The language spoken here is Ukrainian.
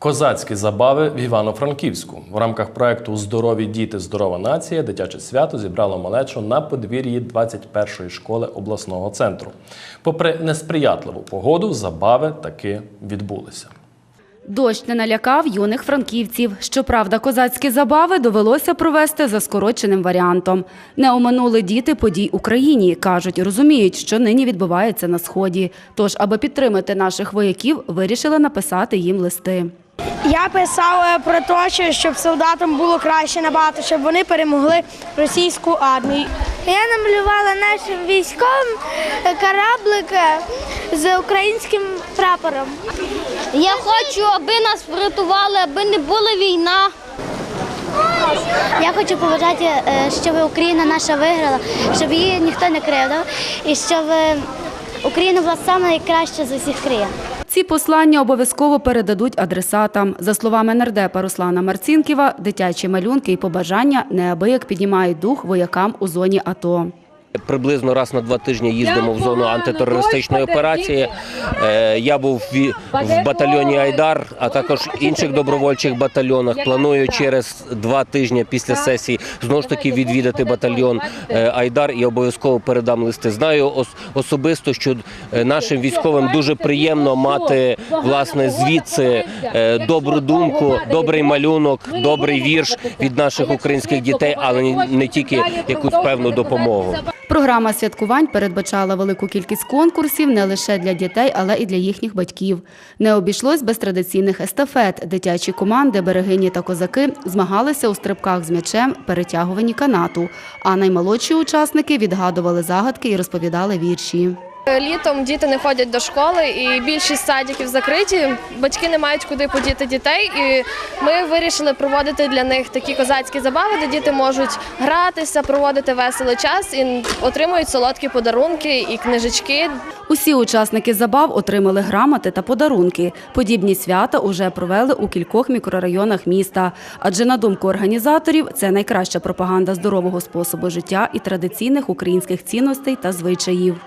Козацькі забави в Івано-Франківську в рамках проекту Здорові діти, здорова нація дитяче свято зібрало малечу на подвір'ї 21-ї школи обласного центру. Попри несприятливу погоду, забави таки відбулися. Дощ не налякав юних франківців. Щоправда, козацькі забави довелося провести за скороченим варіантом. Не оминули діти подій Україні. Кажуть, розуміють, що нині відбувається на сході. Тож, аби підтримати наших вояків, вирішили написати їм листи. Я писав е, про те, щоб солдатам було краще набагато, щоб вони перемогли російську армію. Я намалювала нашим військовим кораблик з українським прапором. Я хочу, аби нас врятували, аби не була війна. Я хочу побажати, е, щоб Україна наша виграла, щоб її ніхто не кривдив і щоб е, Україна була найкраща з усіх країн. Ці послання обов'язково передадуть адресатам. За словами нардепа Руслана Марцінківа, дитячі малюнки і побажання неабияк піднімають дух воякам у зоні АТО. Приблизно раз на два тижні їздимо в зону антитерористичної операції. Е, Я був в батальйоні Айдар, а також інших добровольчих батальйонах. Планую через два тижні після сесії знову ж таки відвідати батальйон е, Айдар і обов'язково передам листи. Знаю ос- особисто, що е, нашим військовим дуже приємно мати власне звідси добру думку, добрий малюнок, добрий вірш від наших українських дітей, але не тільки якусь певну допомогу. Програма святкувань передбачала велику кількість конкурсів не лише для дітей, але і для їхніх батьків. Не обійшлось без традиційних естафет. Дитячі команди, берегині та козаки змагалися у стрибках з м'ячем, перетягуванні канату. А наймолодші учасники відгадували загадки і розповідали вірші. Літом діти не ходять до школи, і більшість садиків закриті. Батьки не мають куди подіти дітей. І ми вирішили проводити для них такі козацькі забави, де діти можуть гратися, проводити веселий час і отримують солодкі подарунки і книжечки. Усі учасники забав отримали грамоти та подарунки. Подібні свята уже провели у кількох мікрорайонах міста. Адже, на думку організаторів, це найкраща пропаганда здорового способу життя і традиційних українських цінностей та звичаїв.